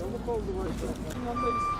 Yamuk oldu başta.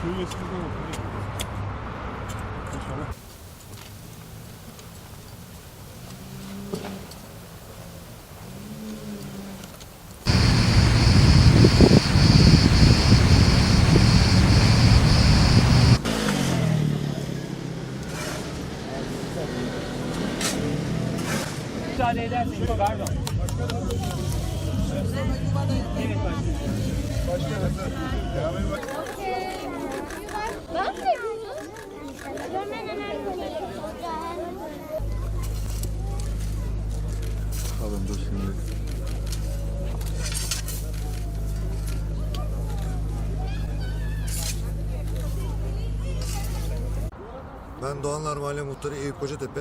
Suyun eskisinden olsun. İnşallah. Müsaade ederseniz. Alın dur şimdi. Ben Doğanlar Mahalle Muhtarı Eyüp Kocatepe.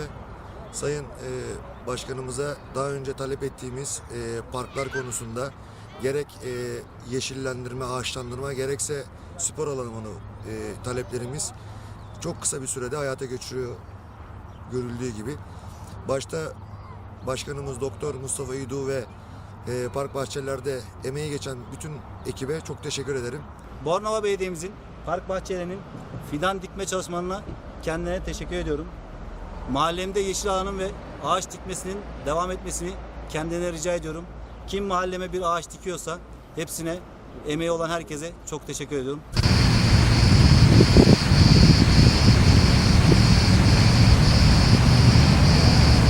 Sayın e, Başkanımıza daha önce talep ettiğimiz e, parklar konusunda gerek e, yeşillendirme, ağaçlandırma gerekse spor alanı e, taleplerimiz çok kısa bir sürede hayata geçiriyor görüldüğü gibi. Başta Başkanımız Doktor Mustafa İdu ve e, Park Bahçelerde emeği geçen bütün ekibe çok teşekkür ederim. Bornova Belediye'mizin park bahçelerinin fidan dikme çalışmalarına kendilerine teşekkür ediyorum. Mahallemde yeşil alanın ve ağaç dikmesinin devam etmesini kendilerine rica ediyorum. Kim mahalleme bir ağaç dikiyorsa hepsine emeği olan herkese çok teşekkür ediyorum.